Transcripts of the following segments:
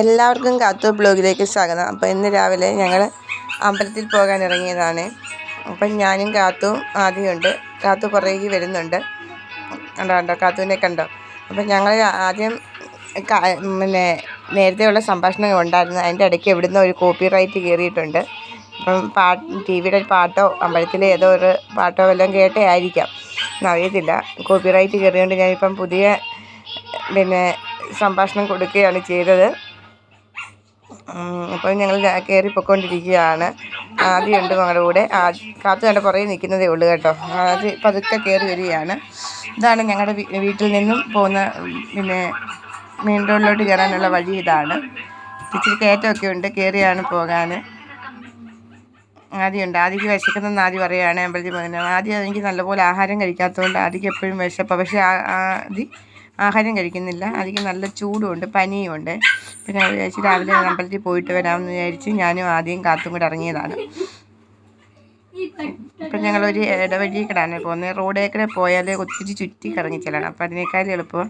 എല്ലാവർക്കും കാത്തു ബ്ലോഗിലേക്ക് സ്വാഗതം. അപ്പോൾ ഇന്ന് രാവിലെ ഞങ്ങൾ അമ്പലത്തിൽ പോകാൻ ഇറങ്ങിയതാണ്. അപ്പം ഞാനും കാത്തും ആദ്യമുണ്ട് കാത്തു പുറകേക്ക് വരുന്നുണ്ട്. കണ്ടോ കണ്ടോ കാത്തുവിനെ കണ്ടോ? അപ്പം ഞങ്ങൾ ആദ്യം പിന്നെ നേരത്തെയുള്ള സംഭാഷണം ഉണ്ടായിരുന്നു. അതിന്റെ ഇടയ്ക്ക് എവിടുന്നോ ഒരു കോപ്പി റൈറ്റ് കയറിയിട്ടുണ്ട്. അപ്പം പാട്ട് ടി വിയുടെ പാട്ടോ അമ്പലത്തിലെ ഏതോ ഒരു പാട്ടോ വല്ലതും കേട്ടേ ആയിരിക്കാം. എന്നറിയത്തില്ല. കോപ്പി റൈറ്റ് കയറിയതുകൊണ്ട് ഞാനിപ്പം പുതിയ പിന്നെ സംഭാഷണം കൊടുക്കുകയാണ് ചെയ്തത്. അപ്പോൾ ഞങ്ങൾ കയറി പൊയ്ക്കൊണ്ടിരിക്കുകയാണ് ആദ്യമുണ്ട് മകളുടെ കൂടെ. ആ കാത്തു കണ്ട പുറകെ നിൽക്കുന്നതേ ഉള്ളൂ കേട്ടോ. ആദ്യം പതുക്കെ കയറി വരികയാണ്. ഇതാണ് ഞങ്ങളുടെ വീട്ടിൽ നിന്നും പോകുന്ന പിന്നെ മെയിൻ റോഡിലോട്ട് കയറാനുള്ള വഴി ഇതാണ്. ഇച്ചിരി കയറ്റമൊക്കെ ഉണ്ട്. കയറിയാണ് പോകാൻ. ആദ്യമുണ്ട്. ആദ്യക്ക് വിശക്കുന്നെന്ന് ആദ്യം പറയുകയാണ്. അമ്പലത്തിൽ പോകുന്നത്. ആദ്യം എനിക്ക് നല്ലപോലെ ആഹാരം കഴിക്കാത്തതുകൊണ്ട് ആദ്യക്ക് എപ്പോഴും വിശപ്പാണ് പക്ഷേ ആദ്യം ആഹാരം കഴിക്കുന്നില്ല. അധികം നല്ല ചൂടുമുണ്ട് പനിയുമുണ്ട്. പിന്നെ അത് വിചാരിച്ച് രാവിലെ അമ്പലത്തിൽ പോയിട്ട് വരാമെന്ന് വിചാരിച്ച് ഞാനും ആദ്യം കാത്തും കൂടെ ഇറങ്ങിയതാണ്. ഇപ്പം ഞങ്ങളൊരു ഇടവഴി കിടാണ് പോകുന്നത്. റോഡേ കൂടെ പോയാൽ ഒത്തിരി ചുറ്റി കറങ്ങി ചെല്ലണം. അപ്പം അതിനേക്കാൾ എളുപ്പം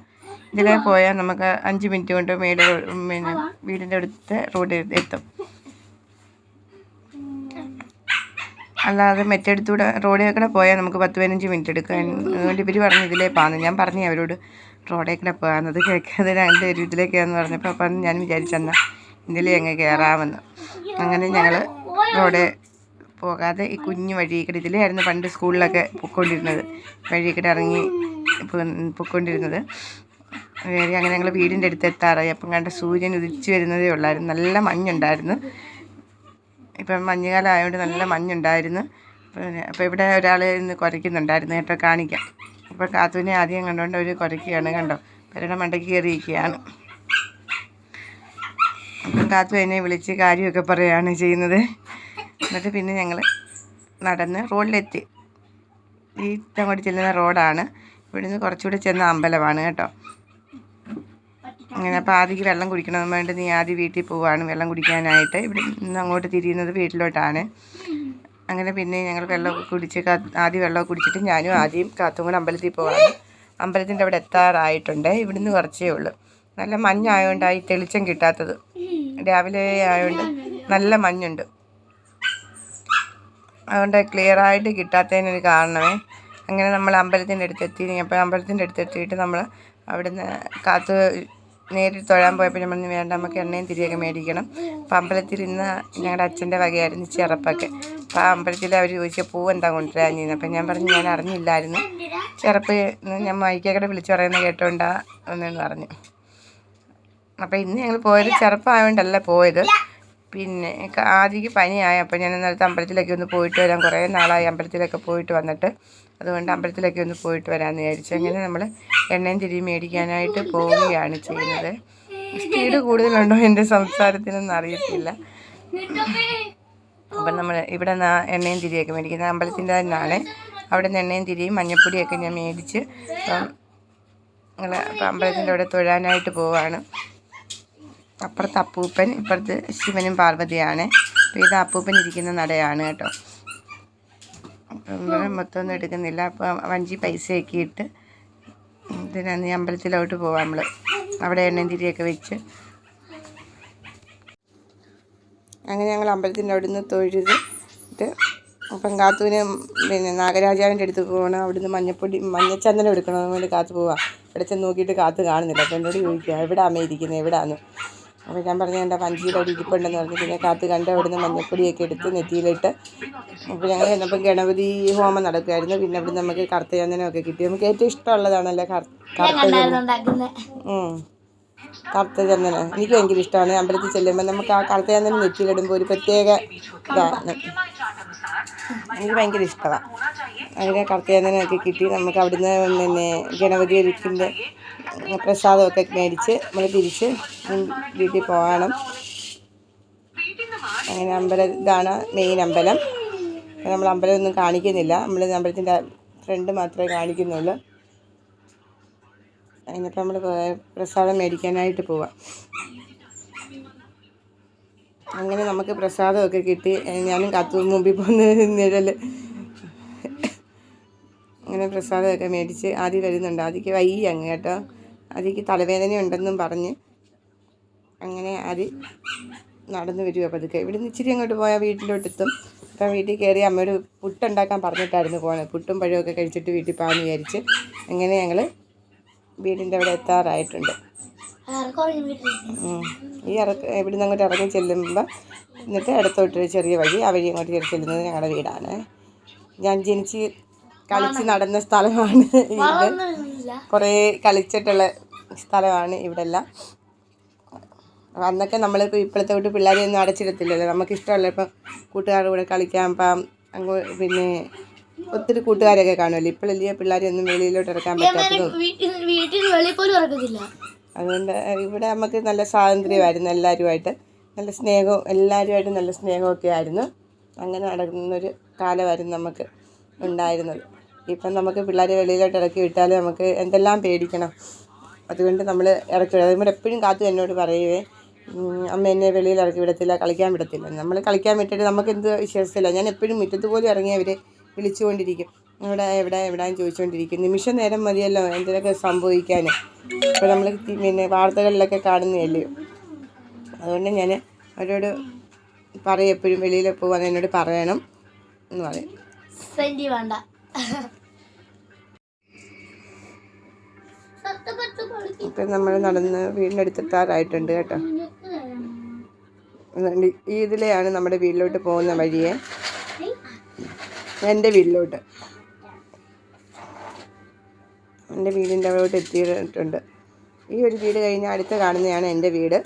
ഇതിലേ പോയാൽ നമുക്ക് അഞ്ച് മിനിറ്റ് കൊണ്ട് മേട് പിന്നെ വീടിന്റെ അടുത്ത് റോഡ് എത്തും. അല്ലാതെ മറ്റടുത്തൂടെ റോഡിൽ പോയാൽ നമുക്ക് പത്ത് പതിനഞ്ച് മിനിറ്റ് എടുക്കും. അതുകൊണ്ട് ഇവർ പറഞ്ഞു ഇതിലേ പോകാമെന്ന് ഞാൻ പറഞ്ഞു അവരോട് റോഡിൽ കൂടെ പോകാമെന്നത് കേൾക്കാതെ രണ്ടുപേരും ഇതിലേക്കാന്ന് പറഞ്ഞപ്പോൾ അപ്പം ഞാൻ വിചാരിച്ചെന്ന ഇതിലേ അങ്ങ് കയറാമെന്ന് അങ്ങനെ ഞങ്ങൾ റോഡ് പോകാതെ ഈ കുഞ്ഞു വഴി കൂടെ ഇതിലായിരുന്നു പണ്ട് സ്കൂളിലൊക്കെ പൊയ്ക്കൊണ്ടിരുന്നത്. വഴി കൂടെ ഇറങ്ങി പൊക്കൊണ്ടിരുന്നത് അങ്ങനെ ഞങ്ങൾ വീടിന്റെ അടുത്ത് എത്താറായി. അപ്പം കണ്ട സൂര്യൻ ഉദിച്ചു വരുന്നതേ ഉള്ളായിരുന്നു. നല്ല മഞ്ഞുണ്ടായിരുന്നു. ഇപ്പം മഞ്ഞുകാലം ആയതുകൊണ്ട് നല്ല മഞ്ഞുണ്ടായിരുന്നു. അപ്പോൾ ഇവിടെ ഒരാൾ ഇന്ന് കുരയ്ക്കുന്നുണ്ടായിരുന്നു. കേട്ടോ കാണിക്കാം. അപ്പോൾ കാത്തുവിനെ ആദ്യം കണ്ടുകൊണ്ട് ഒരു കുരയ്ക്കുകയാണ് കണ്ടോ? പെരയുടെ മണ്ടയ്ക്ക് കയറിയിരിക്കുകയാണ്. അപ്പം കാത്തു എന്നെ വിളിച്ച് കാര്യമൊക്കെ പറയുകയാണ് ചെയ്യുന്നത്. എന്നിട്ട് പിന്നെ ഞങ്ങൾ നടന്ന് റോഡിലെത്തി. ഈ അങ്ങോട്ട് ചെല്ലുന്ന റോഡാണ്. ഇവിടുന്ന് കുറച്ചുകൂടെ ചെന്ന അമ്പലമാണ് കേട്ടോ. അങ്ങനെ അപ്പോൾ ആദ്യക്ക് വെള്ളം കുടിക്കണമെന്ന് വേണ്ടി നീ ആദ്യം വീട്ടിൽ പോവാണ് വെള്ളം കുടിക്കാനായിട്ട്. ഇവിടെ നിന്ന് അങ്ങോട്ട് തിരിയുന്നത് വീട്ടിലോട്ടാണ്. അങ്ങനെ പിന്നെ ഞങ്ങൾ വെള്ളമൊക്കെ കുടിച്ച് ആദ്യം വെള്ളമൊക്കെ കുടിച്ചിട്ട് ഞാനും ആദ്യം കാത്തും അമ്പലത്തിൽ പോവാണ്. അമ്പലത്തിന്റെ അവിടെ എത്താറായിട്ടുണ്ട്. ഇവിടുന്ന് കുറച്ചേ ഉള്ളൂ. നല്ല മഞ്ഞായതുകൊണ്ടായി തെളിച്ചം കിട്ടാത്തത്. രാവിലെ ആയതുകൊണ്ട് നല്ല മഞ്ഞുണ്ട്. അതുകൊണ്ട് ക്ലിയറായിട്ട് കിട്ടാത്തതിനൊരു കാരണമേ. അങ്ങനെ നമ്മൾ അമ്പലത്തിന്റെ അടുത്തെത്തി അപ്പോൾ അമ്പലത്തിന്റെ അടുത്തെത്തിയിട്ട് നമ്മൾ അവിടുന്ന് കാത്ത് നേരിട്ട് തൊഴാൻ പോയപ്പോൾ നമ്മൾ വേണ്ട നമുക്ക് എണ്ണയും തിരിയൊക്കെ മേടിക്കണം. അപ്പം അമ്പലത്തിൽ ഇന്ന് ഞങ്ങളുടെ അച്ഛന്റെ വകയായിരുന്നു ചെറുപ്പൊക്കെ. അപ്പോൾ ആ അമ്പലത്തിൽ അവർ ചോദിച്ച പൂ എന്താ കൊണ്ടുവരാൻ ചെയ്യുന്നത് അപ്പം ഞാൻ പറഞ്ഞു ഞാൻ അറിഞ്ഞില്ലായിരുന്നു. ചെറുപ്പ് ഞാൻ മൈക്കക്കടെ വിളിച്ചു പറയുന്നത് കേട്ടോണ്ടാ എന്നു പറഞ്ഞു. അപ്പം ഇന്ന് ഞങ്ങൾ പോയത് ചെറുപ്പമായതുകൊണ്ടല്ല പോയത്. പിന്നെ ആദ്യക്ക് പനിയായി. അപ്പോൾ ഞാൻ ഇന്നലത്തെ അമ്പലത്തിലൊക്കെ ഒന്ന് പോയിട്ട് വരാം. കുറേ നാളായി അമ്പലത്തിലൊക്കെ പോയിട്ട് വന്നിട്ട്. അതുകൊണ്ട് അമ്പലത്തിലൊക്കെ ഒന്ന് പോയിട്ട് വരാമെന്ന് വിചാരിച്ചു. അങ്ങനെ നമ്മൾ എണ്ണയും തിരി മേടിക്കാനായിട്ട് പോവുകയാണ് ചെയ്യുന്നത്. സ്പീഡ് കൂടുതലുണ്ടോ എന്റെ സംസാരത്തിനൊന്നും അറിയത്തില്ല. അപ്പം നമ്മൾ ഇവിടെ നിന്ന് എണ്ണയും തിരിയൊക്കെ മേടിക്കുന്നത്. അമ്പലത്തിന്റെ തന്നെയാണ് അവിടെ നിന്ന് എണ്ണയും തിരിയും മഞ്ഞപ്പൊടിയൊക്കെ ഞാൻ മേടിച്ച് അപ്പം ഞങ്ങൾ അമ്പലത്തിന്റെ അവിടെ തൊഴാനായിട്ട് പോവാണ്. അപ്പുറത്ത് അപ്പൂപ്പൻ ഇപ്പുറത്ത് ശിവനും പാർവതിയാണ്. അപ്പോൾ ഇത് അപ്പൂപ്പൻ ഇരിക്കുന്ന നടയാണ് കേട്ടോ. മൊത്തം ഒന്നും എടുക്കുന്നില്ല. അപ്പോൾ വഞ്ചി പൈസയൊക്കെ ഇട്ട് ഇതിനാണ് അമ്പലത്തിലോട്ട് പോവാം നമ്മൾ. അവിടെ എണ്ണയും തിരിയൊക്കെ വെച്ച് അങ്ങനെ ഞങ്ങൾ അമ്പലത്തിന്റെ അവിടെ നിന്ന് തൊഴുതിട്ട് അപ്പം കാത്തൂന് പിന്നെ നാഗരാജാവിന്റെ അടുത്ത് പോകണം അവിടുന്ന് മഞ്ഞപ്പൊടി മഞ്ഞച്ചന്ദനം എടുക്കണമെന്ന് വേണ്ടി കാത്തു പോവാം. ഇവിടെ ചെന്ന് നോക്കിയിട്ട് കാത്തു കാണുന്നില്ല. അപ്പം എന്നോട് ചോദിക്കുക എവിടെ അമ്മ ഇരിക്കുന്നത് എവിടെയാന്ന് അപ്പോൾ ഞാൻ പറഞ്ഞു എന്റെ വഞ്ചിയുടെ അവിടെ ഇരിപ്പുണ്ടെന്ന് പറഞ്ഞു. പിന്നെ കാത്ത് കണ്ട് അവിടുന്ന് മഞ്ഞപ്പൊടിയൊക്കെ എടുത്ത് നെറ്റിയിലിട്ട് അപ്പോൾ ഞങ്ങൾ ചെന്നപ്പോൾ ഗണപതി ഹോമം നടക്കുമായിരുന്നു പിന്നെ അവിടെ നമുക്ക് കറുത്തചന്ദനമൊക്കെ കിട്ടി. നമുക്ക് ഏറ്റവും ഇഷ്ടമുള്ളതാണല്ലോ കർ- കറുത്തചന്ദനം എനിക്ക് ഭയങ്കര ഇഷ്ടമാണ്. അമ്പലത്തിൽ ചെല്ലുമ്പോൾ നമുക്ക് ആ കറുത്ത ചന്ദനം നെറ്റിയിലിടുമ്പോൾ ഒരു പ്രത്യേക ഇതാണ്. എനിക്ക് ഭയങ്കര ഇഷ്ടമാണ് അങ്ങനെ കറുത്ത ചന്ദനമൊക്കെ കിട്ടി. നമുക്ക് അവിടുന്ന് പിന്നെ ഗണപതി ഒരുക്കിന്റെ പ്രസാദമൊക്കെ മേടിച്ച് നമ്മൾ തിരിച്ച് വീട്ടിൽ പോകണം. അങ്ങനെ അമ്പലം ഇതാണ് മെയിൻ അമ്പലം. നമ്മൾ അമ്പലമൊന്നും കാണിക്കുന്നില്ല. നമ്മൾ അമ്പലത്തിന്റെ ഫ്രണ്ട് മാത്രമേ കാണിക്കുന്നുള്ളൂ. അതിനിപ്പോൾ നമ്മൾ പ്രസാദം മേടിക്കാനായിട്ട് പോവാം. അങ്ങനെ നമുക്ക് പ്രസാദമൊക്കെ കിട്ടി. ഞാനും കാത്തു മുമ്പിൽ പോകുന്ന നിഴൽ അങ്ങനെ പ്രസാദമൊക്കെ മേടിച്ച് ആദ്യം വരുന്നുണ്ട്. ആദ്യക്ക് വയ്യ അങ്ങ് കേട്ടോ. ആദ്യക്ക് തലവേദന ഉണ്ടെന്നും പറഞ്ഞ് അങ്ങനെ ആദ്യം നടന്നു വരിക പതുക്കെ. നിന്ന് ഇച്ചിരി അങ്ങോട്ട് പോയാൽ വീട്ടിലോട്ടെത്തും. അപ്പം വീട്ടിൽ കയറി അമ്മയോട് പുട്ടുണ്ടാക്കാൻ പറഞ്ഞിട്ടായിരുന്നു പോകുന്നത് പുട്ടും പഴമൊക്കെ കഴിച്ചിട്ട് വീട്ടിൽ പോകാമെന്ന് വിചാരിച്ച് അങ്ങനെ ഞങ്ങൾ വീടിന്റെ അവിടെ എത്താറായിട്ടുണ്ട്. ഈ ഇറക്ക ഇവിടുന്ന് അങ്ങോട്ട് ഇറങ്ങി ചെല്ലുമ്പോൾ എന്നിട്ട് ഇടത്തോട്ടൊരു ചെറിയ വഴി ആ വഴി അങ്ങോട്ട് കയറി ചെല്ലുന്നത് ഞങ്ങളുടെ വീടാണ്. ഞാൻ ജനിച്ച് കളിച്ച് നടന്ന സ്ഥലമാണ് ഇത്. കുറേ കളിച്ചിട്ടുള്ള സ്ഥലമാണ് ഇവിടെ എല്ലാം അന്നൊക്കെ നമ്മളിപ്പോൾ ഇപ്പോഴത്തെ തൊട്ട് പിള്ളേരെ ഒന്നും അടച്ചിടത്തില്ലല്ലോ. നമുക്കിഷ്ടമല്ല ഇപ്പം കൂട്ടുകാരുടെ കൂടെ കളിക്കാൻ ഇപ്പം അങ്ങോ പിന്നെ ഒത്തിരി കൂട്ടുകാരൊക്കെ കാണുമല്ലോ? ഇപ്പോഴല്ലേ പിള്ളേരെയൊന്നും വെളിയിലോട്ട് ഇറക്കാൻ പറ്റാത്തതും. വീട്ടിൽ വീട്ടിൽ വെളിയിൽ പോലും ഇറക്കത്തില്ല. അതുകൊണ്ട് ഇവിടെ നമുക്ക് നല്ല സ്വാതന്ത്ര്യമായിരുന്നു എല്ലാവരുമായിട്ട്. നല്ല സ്നേഹവും എല്ലാവരുമായിട്ട് നല്ല സ്നേഹമൊക്കെ ആയിരുന്നു. അങ്ങനെ നടക്കുന്നൊരു കാലമായിരുന്നു നമുക്ക് ഉണ്ടായിരുന്നത്. ഇപ്പം നമുക്ക് പിള്ളേരെ വെളിയിലോട്ട് ഇറക്കി വിട്ടാൽ നമുക്ക് എന്തെല്ലാം പേടിക്കണം. അതുകൊണ്ട് നമ്മൾ ഇറക്കി വിടും. അതുകൊണ്ട് എപ്പോഴും കാത്തു എന്നോട് പറയുവേ അമ്മ എന്നെ വെളിയിൽ ഇറക്കി വിടത്തില്ല കളിക്കാൻ വിടത്തില്ല. നമ്മൾ കളിക്കാൻ വിട്ടിട്ട് നമുക്ക് എന്ത് വിശ്വാസമില്ല. ഞാൻ എപ്പോഴും മുറ്റത്ത് പോലും ഇറങ്ങി അവർ വിളിച്ചുകൊണ്ടിരിക്കും. ഇവിടെ എവിടെ എവിടെയും ചോദിച്ചുകൊണ്ടിരിക്കും. നിമിഷ നേരം മതിയല്ലോ എന്തെങ്കിലുമൊക്കെ സംഭവിക്കാൻ ഇപ്പോൾ നമ്മൾ പിന്നെ വാർത്തകളിലൊക്കെ കാണുന്നതല്ലേ. അതുകൊണ്ട് ഞാൻ അവരോട് പറയും എപ്പോഴും വെളിയിൽ പോകാൻ എന്നോട് പറയണം എന്ന് പറയും. വേണ്ട. പൊളിക്ക് ഇപ്പം നമ്മൾ നടന്ന് വീടിനടുത്തെത്താറായിട്ടുണ്ട് കേട്ടോ. ഈ ഇതിലെയാണ് നമ്മുടെ വീട്ടിലോട്ട് പോകുന്ന വഴിയെ. എന്റെ വീട്ടിലോട്ട്. എന്റെ വീടിന്റെ അവിടോട്ട് എത്തിയിട്ടുണ്ട്. ഈ ഒരു വീട് കഴിഞ്ഞാൽ അടുത്ത് കാണുന്നതാണ് എന്റെ വീട്.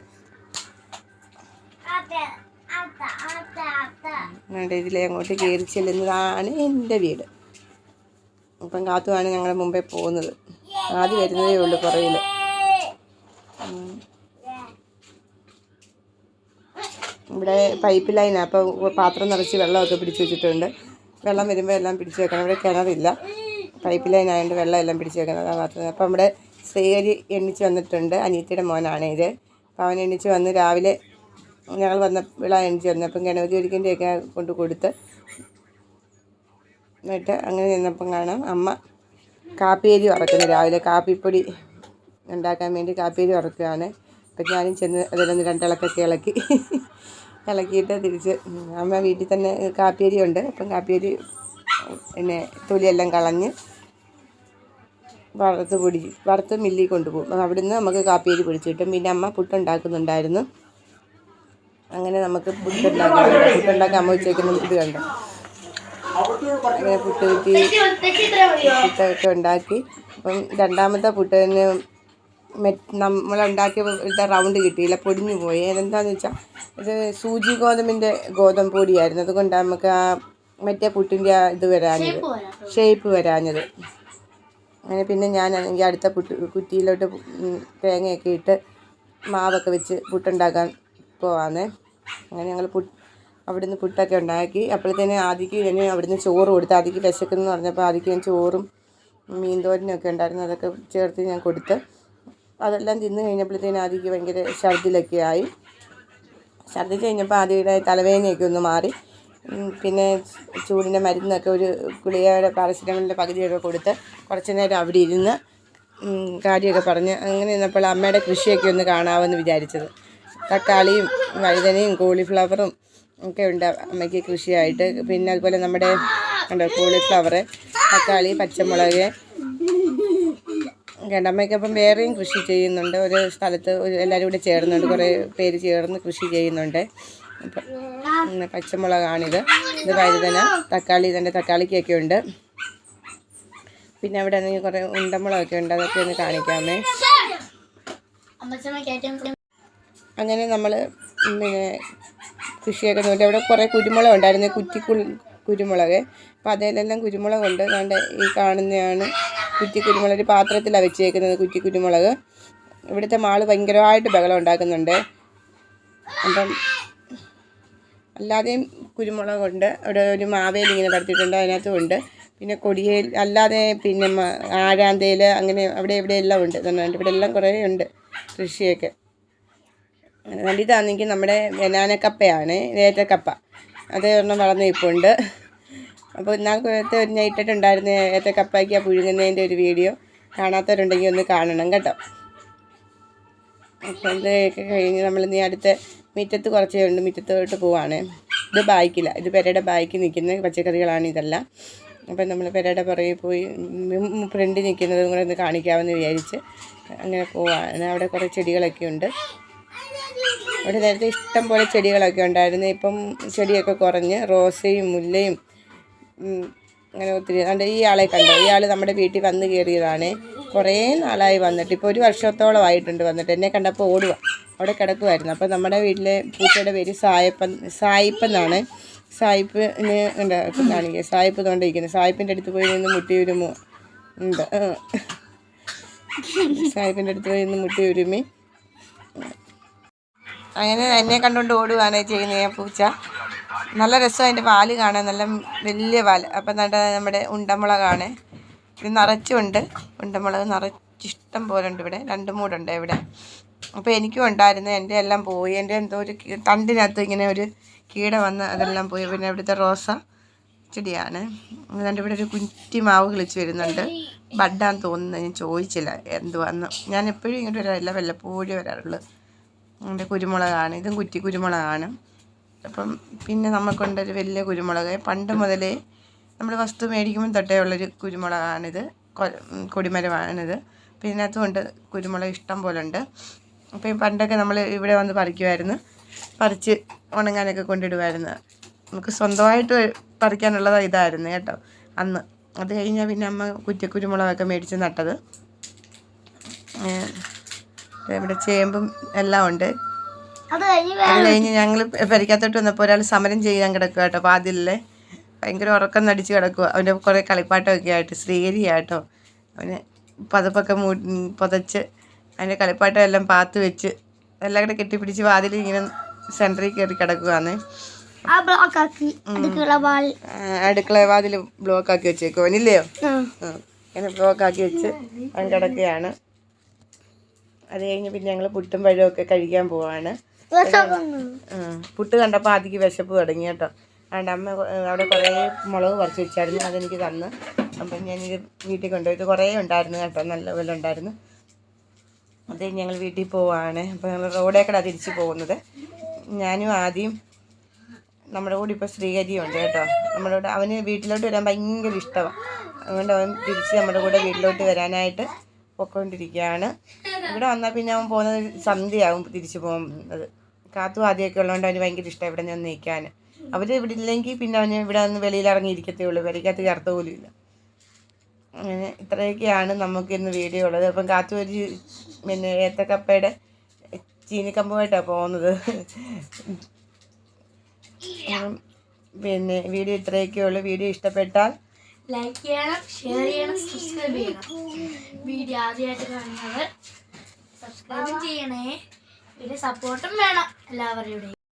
ഇതിലെ അങ്ങോട്ട് കയറി ചെല്ലുന്നതാണ് എന്റെ വീട്. ഇപ്പം കാത്തുമാണ് ഞങ്ങളുടെ മുമ്പേ പോകുന്നത്. ആദ്യം വരുന്നതേ ഉള്ളൂ പുറയിൽ ഇവിടെ പൈപ്പ് ലൈനാണ് അപ്പോൾ പാത്രം നിറച്ച് വെള്ളമൊക്കെ പിടിച്ച് വെച്ചിട്ടുണ്ട്. വെള്ളം വരുമ്പോൾ എല്ലാം പിടിച്ച് വെക്കണം. ഇവിടെ കിണറില്ല. പൈപ്പ് ലൈൻ ആയതുകൊണ്ട് വെള്ളം എല്ലാം പിടിച്ച് വെക്കണം. അതാണ് പാത്രം അപ്പോൾ നമ്മുടെ ശ്രീഹരി എണ്ണിച്ച് വന്നിട്ടുണ്ട്. അനിയത്തിയുടെ മോനാണ് ഇത്. അപ്പോൾ അവൻ എണ്ണിച്ച് വന്ന് രാവിലെ ഞങ്ങൾ വന്ന വിള എണ്ണിച്ച് വന്നു അപ്പം ഗണപതി ഒരുക്കിന്റെയൊക്കെ കൊണ്ട് കൊടുത്ത് എന്നിട്ട് അങ്ങനെ നിന്നപ്പം കാണാം അമ്മ കാപ്പിയേരി വറക്കുന്നു രാവിലെ. കാപ്പിപ്പൊടി ഉണ്ടാക്കാൻ വേണ്ടി കാപ്പിയേരി വറക്കുകയാണ്. അപ്പം ഞാനും ചെന്ന് അതിലൊന്ന് രണ്ടിളക്കൊക്കെ ഇളക്കി. ഇളക്കിയിട്ട് തിരിച്ച് അമ്മ വീട്ടിൽ തന്നെ കാപ്പിയരി ഉണ്ട്. അപ്പം കാപ്പിയരി പിന്നെ തൊലിയെല്ലാം കളഞ്ഞ് വറുത്ത് പൊടി വറുത്ത് മില്ലിൽ കൊണ്ടുപോകും. അവിടുന്ന് നമുക്ക് കാപ്പിയരി പൊടിച്ച് കിട്ടും. പിന്നെ അമ്മ പുട്ടുണ്ടാക്കുന്നുണ്ടായിരുന്നു. അങ്ങനെ നമുക്ക് പുട്ടുണ്ടാക്കാം. പുട്ടുണ്ടാക്കാൻ അമ്മ വെച്ചേക്കുന്ന ഇത് കണ്ടു. അങ്ങനെ പുട്ട് കുറ്റി പുട്ടൊക്കെ ഉണ്ടാക്കി. അപ്പം രണ്ടാമത്തെ പുട്ടിന് നമ്മളുണ്ടാക്കിയ റൗണ്ട് കിട്ടിയില്ല പൊടിഞ്ഞു പോയി. അതെന്താണെന്ന് വെച്ചാൽ ഇത് സൂചി ഗോതമ്പിന്റെ ഗോതമ്പ് പൊടിയായിരുന്നു. അതുകൊണ്ട് നമുക്ക് ആ മറ്റേ പുട്ടിന്റെ ആ ഇത് വരാഞ്ഞത്. ഷേപ്പ് വരാഞ്ഞത്. അങ്ങനെ പിന്നെ ഞാനാണെങ്കിൽ അടുത്ത പുട്ട് കുറ്റിയിലോട്ട് തേങ്ങയൊക്കെ ഇട്ട് മാവൊക്കെ വെച്ച് പുട്ടുണ്ടാക്കാൻ പോവാന്നേ. അങ്ങനെ ഞങ്ങൾ പുട്ട് അവിടുന്ന് പുട്ടൊക്കെ ഉണ്ടാക്കി. അപ്പോഴത്തേന് ആദിക്ക് ഞാൻ അവിടുന്ന് ചോറ് കൊടുത്ത് ആദിക്ക് വിശക്കുന്നു പറഞ്ഞപ്പോൾ ആദിക്ക് ഞാൻ ചോറും മീൻതോരനൊക്കെ ഉണ്ടായിരുന്നു. അതൊക്കെ ചേർത്ത് ഞാൻ കൊടുത്ത് അതെല്ലാം തിന്ന് കഴിഞ്ഞപ്പോഴത്തേന് ആദിക്ക് ഭയങ്കര ഛർദിലൊക്കെ ആയി. ഛർദിച്ച് കഴിഞ്ഞപ്പോൾ ആദ്യയുടെ തലവേദനയൊക്കെ ഒന്ന് മാറി. പിന്നെ ചൂടിന്റെ മരുന്നൊക്കെ ഒരു ഗുളികയുടെ പാരസിറ്റമോളിന്റെ പകുതിയൊക്കെ കൊടുത്ത് കുറച്ച് നേരം അവിടെ ഇരുന്ന് കാര്യമൊക്കെ പറഞ്ഞ് അങ്ങനെ നിന്നപ്പോൾ അമ്മയുടെ കൃഷിയൊക്കെ ഒന്ന് കാണാമെന്ന് വിചാരിച്ചത്. തക്കാളിയും വഴുതനയും കോളിഫ്ലവറും ഒക്കെ ഉണ്ട് അമ്മയ്ക്ക് കൃഷിയായിട്ട്. പിന്നെ അതുപോലെ നമ്മുടെ കോളിഫ്ലവർ തക്കാളി പച്ചമുളക് അമ്മയ്ക്ക് അപ്പം വേറെയും കൃഷി ചെയ്യുന്നുണ്ട്. ഒരു സ്ഥലത്ത് എല്ലാവരും കൂടെ ചേർന്നുണ്ട്. കുറേ പേര് ചേർന്ന് കൃഷി ചെയ്യുന്നുണ്ട്. അപ്പം പച്ചമുളകാണിത്. ഇത് വഴുതന തക്കാളി ഇതിന്റെ തക്കാളിക്കൊക്കെ ഉണ്ട്. പിന്നെ അവിടെ ആണെങ്കിൽ കുറേ ഉണ്ടമുളകൊക്കെ ഉണ്ട്. അതൊക്കെ ഒന്ന് കാണിക്കാമേ. അങ്ങനെ നമ്മൾ പിന്നെ കൃഷിയൊക്കെ നോക്കി. അവിടെ കുറേ കുരുമുളക് ഉണ്ടായിരുന്നു. കുറ്റി കുൽ- കുരുമുളക്. അപ്പോൾ അതിലെല്ലാം കുരുമുളക് ഉണ്ട് അതുകൊണ്ട് ഈ കാണുന്നതാണ് കുറ്റി കുരുമുളക് ഒരു പാത്രത്തിലാണ് വെച്ചേക്കുന്നത് കുറ്റി കുരുമുളക് ഇവിടുത്തെ മാൾ ഭയങ്കരമായിട്ട് ബഹളം ഉണ്ടാക്കുന്നുണ്ട്. അപ്പം അല്ലാതെയും കുരുമുളകുണ്ട്. അവിടെ ഒരു മാവേലി ഇങ്ങനെ പറഞ്ഞിട്ടുണ്ട് അതിനകത്തും ഉണ്ട്. പിന്നെ കൊടിയേൽ അല്ലാതെ പിന്നെ ആഴാന്തേൽ അങ്ങനെ അവിടെ ഇവിടെ എല്ലാം ഉണ്ട്. ഇവിടെ എല്ലാം കുറേ ഉണ്ട് കൃഷിയൊക്കെ. ഇതാണെങ്കിൽ നമ്മുടെ ബനാനക്കപ്പയാണ് ഏറ്റക്കപ്പ അത് ഒരെണ്ണം വളർന്ന് നിൽപ്പുണ്ട് അപ്പോൾ ഇന്നാളത്തെ ഒരു ഞാൻ ഏത്തെ ഏത്തക്കപ്പയ്ക്ക് പുഴുങ്ങുന്നതിന്റെ ഒരു വീഡിയോ കാണാത്തവരുണ്ടെങ്കിൽ ഒന്ന് കാണണം കേട്ടോ. അപ്പം ഇതൊക്കെ കഴിഞ്ഞ് നമ്മൾ ഇനി അടുത്ത മുറ്റത്ത് കുറച്ചേ ഉണ്ട് മുറ്റത്തോട്ട് പോവാണ്. ഇത് ബാക്കില്ല ഇത് പെരയുടെ ബായ്ക്ക് നിൽക്കുന്ന പച്ചക്കറികളാണ് ഇതെല്ലാം. അപ്പം നമ്മൾ പെരയുടെ പുറകെ പോയി ഫ്രണ്ട് നിൽക്കുന്നതും കൂടെ ഒന്ന് കാണിക്കാമെന്ന് വിചാരിച്ച് അങ്ങനെ പോവാണ്. അവിടെ കുറേ ചെടികളൊക്കെ ഉണ്ട്. അവിടെ നേരത്തെ ഇഷ്ടം പോലെ ചെടികളൊക്കെ ഉണ്ടായിരുന്നു. ഇപ്പം ചെടിയൊക്കെ കുറഞ്ഞ് റോസയും മുല്ലയും അങ്ങനെ ഒത്തിരി അതുകൊണ്ട് ഈ ആളെ കണ്ടോ. ഈ നമ്മുടെ വീട്ടിൽ വന്ന് കയറിയതാണ്. കുറേ നാളായി വന്നിട്ട്. ഇപ്പോൾ ഒരു വർഷത്തോളം ആയിട്ടുണ്ട് വന്നിട്ട്. എന്നെ കണ്ടപ്പോൾ ഓടുക അവിടെ കിടക്കുമായിരുന്നു അപ്പോൾ നമ്മുടെ വീട്ടിലെ പൂച്ചയുടെ പേര് സായപ്പൻ സായിപ്പ് എന്നാണ്. സായിപ്പിന് എന്താ കാണിക്കുക സായിപ്പ് തോണ്ടിരിക്കുന്നത് സായിപ്പിന്റെ അടുത്ത് പോയി നിന്ന് മുട്ടി ഉരുമു. ഉണ്ട്. സായിപ്പിന്റെ അടുത്ത് പോയി നിന്ന് മുട്ടി ഉരുമി. അങ്ങനെ എന്നെ കണ്ടുകൊണ്ട് ഓടുകയാണ് ചെയ്യുന്നത് പൂച്ച. നല്ല രസം അതിന്റെ പാൽ കാണാൻ. നല്ല വലിയ പാൽ അപ്പം നല്ല നമ്മുടെ ഉണ്ടമുളകാണ്. ഇത് നിറച്ചുണ്ട്. ഉണ്ടമുളക് നിറച്ചിഷ്ടം പോലെ ഉണ്ട് ഇവിടെ. രണ്ട് മൂടുണ്ട് ഇവിടെ. അപ്പോൾ എനിക്കും ഉണ്ടായിരുന്നു. എന്റെ എല്ലാം പോയി. എന്റെ എന്തോ ഒരു തണ്ടിനകത്ത് ഇങ്ങനെ ഒരു കീട വന്ന് അതെല്ലാം പോയി. പിന്നെ ഇവിടുത്തെ റോസ ചെടിയാണ്. അതുകൊണ്ട് ഇവിടെ ഒരു കുറ്റി മാവ് കിളിച്ച് വരുന്നുണ്ട്. ബഡാന്ന് തോന്നുന്നു. ഞാൻ ചോദിച്ചില്ല. എന്തുവാന്ന്. ഞാൻ എപ്പോഴും ഇങ്ങോട്ട് വരാറില്ല. വല്ലപ്പോഴും വരാറുള്ളൂ. എന്റെ കുരുമുളകാണ്. ഇതും കുറ്റി കുരുമുളകാണ്. അപ്പം പിന്നെ നമുക്കുണ്ടൊരു വലിയ കുരുമുളക്. പണ്ട് മുതലേ നമ്മൾ വസ്തു മേടിക്കുമ്പോൾ തൊട്ടേ ഉള്ളൊരു കുരുമുളകാണിത്. കൊടിമരമാണിത്. പിന്നെ അതുകൊണ്ട് കുരുമുളക് ഇഷ്ടം പോലെ ഉണ്ട് അപ്പം പണ്ടൊക്കെ നമ്മൾ ഇവിടെ വന്ന് പറിക്കുമായിരുന്നു പറിച്ച് ഉണങ്ങാനൊക്കെ കൊണ്ടിടുമായിരുന്നു നമുക്ക് സ്വന്തമായിട്ട് പറിക്കാനുള്ളത് ഇതായിരുന്നു കേട്ടോ അന്ന്. അത് കഴിഞ്ഞാൽ പിന്നെ അമ്മ കുറ്റക്കുരുമുളകൊക്കെ മേടിച്ച് നട്ടത്. ഇവിടെ ചേമ്പും എല്ലാം ഉണ്ട്. അത് കഴിഞ്ഞ് ഞങ്ങൾ പരിക്കാത്തോട്ട് വന്നപ്പോൾ ഒരാൾ സമരം ചെയ്യാൻ കിടക്കുക കേട്ടോ വാതിലിലെ ഭയങ്കര ഉറക്കം നടിച്ച് കിടക്കുക അവന്റെ കുറേ കളിപ്പാട്ടമൊക്കെ ആയിട്ട് ശ്രീകരിയാട്ടോ അവന് പതപ്പൊക്കെ മൂ പുതച്ച് അതിന്റെ കളിപ്പാട്ടം എല്ലാം പാത്ത് വെച്ച് എല്ലാം കൂടെ കെട്ടിപ്പിടിച്ച് വാതിൽ ഇങ്ങനെ സെന്ററിൽ കയറി കിടക്കുകയാണ് അടുക്കള വാതിൽ ബ്ലോക്ക് ആക്കി വെച്ചേക്കോ അവനില്ലയോ ഇങ്ങനെ ബ്ലോക്ക് ആക്കി വെച്ച് അവൻ കിടക്കുകയാണ്. അത് കഴിഞ്ഞ് പിന്നെ ഞങ്ങൾ പുട്ടും പഴമൊക്കെ കഴിക്കാൻ പോവാണ്. പുട്ട് കണ്ടപ്പോൾ ആദ്യക്ക് വിശപ്പ് തുടങ്ങി കേട്ടോ. അതുകൊണ്ട് അമ്മ അവിടെ കുറേ മുളക് പറിച്ച് വെച്ചായിരുന്നു. അതെനിക്ക് തന്ന്. അപ്പം ഞാനിത് വീട്ടിൽ കൊണ്ടുപോയി. ഇത് കുറേ ഉണ്ടായിരുന്നു കേട്ടോ. നല്ല നല്ലപോലെ ഉണ്ടായിരുന്നു. അത് ഞങ്ങൾ വീട്ടിൽ പോവാണ്. അപ്പോൾ ഞങ്ങൾ റോഡേക്കടാ തിരിച്ച് പോകുന്നത്. ഞാനും ആദ്യം നമ്മുടെ കൂടെ ഇപ്പോൾ ശ്രീഹരിയും ഉണ്ട് കേട്ടോ. നമ്മുടെ കൂടെ അവന് വീട്ടിലോട്ട് വരാൻ ഭയങ്കര ഇഷ്ടമാണ് അതുകൊണ്ട് അവൻ തിരിച്ച് നമ്മുടെ കൂടെ വീട്ടിലോട്ട് വരാനായിട്ട് പൊക്കോണ്ടിരിക്കുകയാണ്. ഇവിടെ വന്നാൽ പിന്നെ അവൻ പോകുന്നത് സന്ധ്യയാവും തിരിച്ചു പോകുന്നത്. കാത്തു ആദ്യമൊക്കെ ഉള്ളതുകൊണ്ട് അവന് ഭയങ്കര ഇഷ്ടം ഇവിടെ നിന്ന് നിൽക്കാൻ അവർ ഇവിടെ ഇല്ലെങ്കിൽ പിന്നെ അവന് ഇവിടെ നിന്ന് വെളിയിൽ ഇറങ്ങിയിരിക്കത്തേ ഉള്ളൂ. വെളിക്കകത്ത് ചേർത്ത പോലും ഇല്ല. അങ്ങനെ ഇത്രയൊക്കെയാണ് നമുക്ക് ഇന്ന് വീഡിയോ ഉള്ളത്. അപ്പം കാത്തു ഒരു പിന്നെ ഏത്തക്കപ്പയുടെ ചീനിക്കമ്പുമായിട്ടാണ് പോകുന്നത്. പിന്നെ വീഡിയോ ഇത്രയൊക്കെ ഉള്ളൂ. വീഡിയോ ഇഷ്ടപ്പെട്ടാൽ ലൈക്ക് ചെയ്യണം ഷെയർ ചെയ്യണം സബ്സ്ക്രൈബ് ചെയ്യണം. വീഡിയോ ആദ്യമായിട്ട് കാണുന്നവർ സബ്സ്ക്രൈബ് ചെയ്യണേ. പിന്നെ സപ്പോർട്ടും വേണം എല്ലാവരുടെയും.